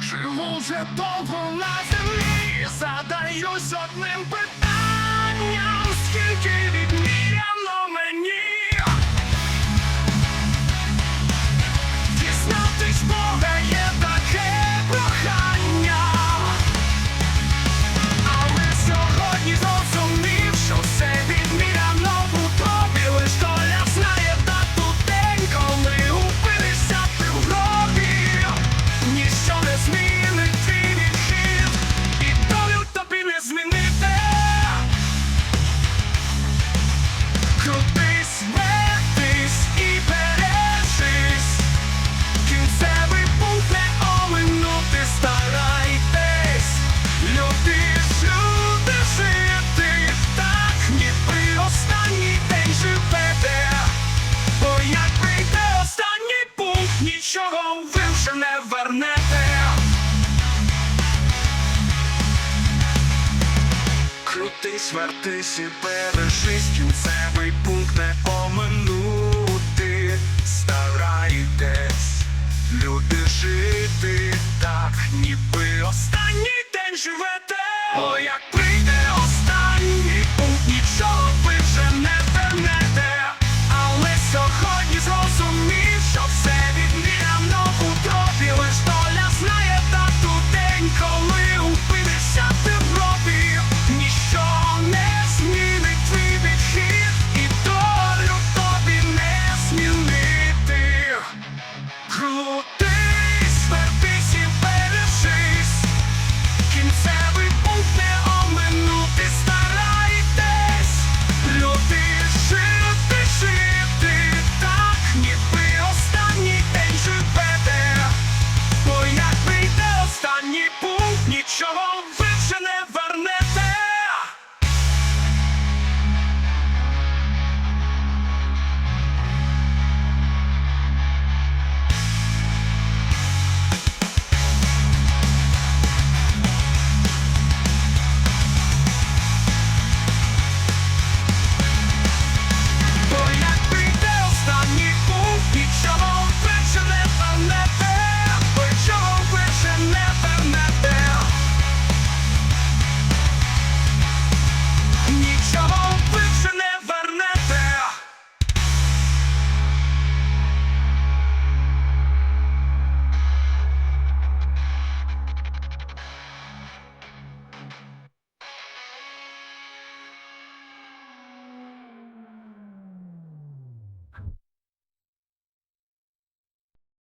Живу вже довго на землі, задаюсь одним питанням. Свертись і бережись, кінцевий пункт не оминути, старайтесь, люди жити, так ніби останній день живете. О, як Mitchell.